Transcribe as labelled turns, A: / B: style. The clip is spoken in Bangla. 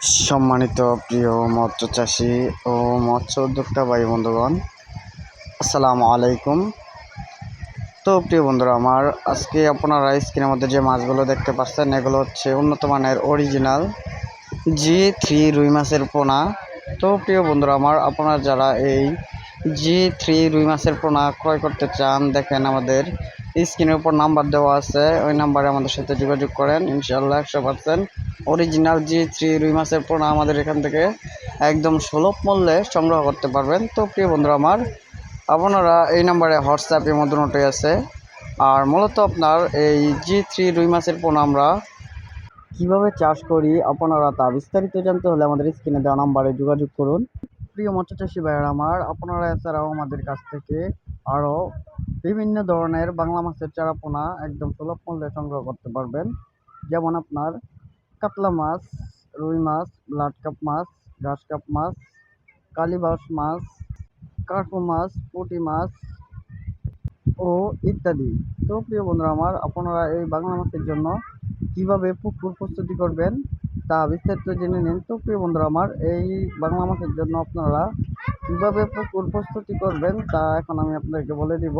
A: সম্মানিত প্রিয় মৎস্য চাষি ও মৎস্য উদ্যোক্তা ভাই বন্ধুগণ, আসসালামু আলাইকুম। তো প্রিয় বন্ধুরা, আমার আজকে আপনারা স্ক্রিনের মধ্যে যে মাছগুলো দেখতে পাচ্ছেন, এগুলো হচ্ছে উন্নত মানের অরিজিনাল জি থ্রি রুই মাছের পোনা। তো প্রিয় বন্ধুরা, আমার আপনারা যারা এই জি থ্রি রুই মাছের পোনা ক্রয় করতে চান, দেখেন আমাদের স্ক্রিনের উপর নাম্বার দেওয়া আছে, ওই নাম্বারে আমাদের সাথে যোগাযোগ করেন ইনশাল্লাহ একশো পার্সেন্ট। অরিজিনাল জি থ্রি রুই মাছের পোনা আমাদের এখান থেকে একদম সুলভ মূল্যে সংগ্রহ করতে পারবেন। তো প্রিয় বন্ধুরা আমার, আপনারা এই নাম্বারে হোয়াটসঅ্যাপের মধ্যে নোটে আছে। আর মূলত আপনার এই জি থ্রি রুই মাছের পোনা আমরা কীভাবে চাষ করি, আপনারা তা বিস্তারিত জানতে হলে আমাদের স্ক্রিনে দেওয়া নাম্বারে যোগাযোগ করুন। প্রিয় মৎস্য চাষি ভাইয়ের আমার, আপনারা এছাড়াও আমাদের কাছ থেকে আরও বিভিন্ন ধরনের বাংলা মাছের চারা পোনা একদম সুলভ মূল্যে সংগ্রহ করতে পারবেন। যেমন আপনার কাতলা মাছ, রুই মাছ ব্লাড কাপ মাছ ঘাস কাপ মাছ, কালীবাস মাছ, কার্পো মাছ, পুঁটি মাছ ও ইত্যাদি। তো প্রিয় বন্ধুরা আমার, আপনারা এই বাংলা মাছের জন্য কীভাবে পুকুর প্রস্তুতি করবেন তা বিস্তারিত জেনে নিন। তো প্রিয় বন্ধুরা আমার, এই বাংলা মাছের জন্য আপনারা কীভাবে প্রস্তুতি করবেন তা এখন আমি আপনাদেরকে বলে দিব।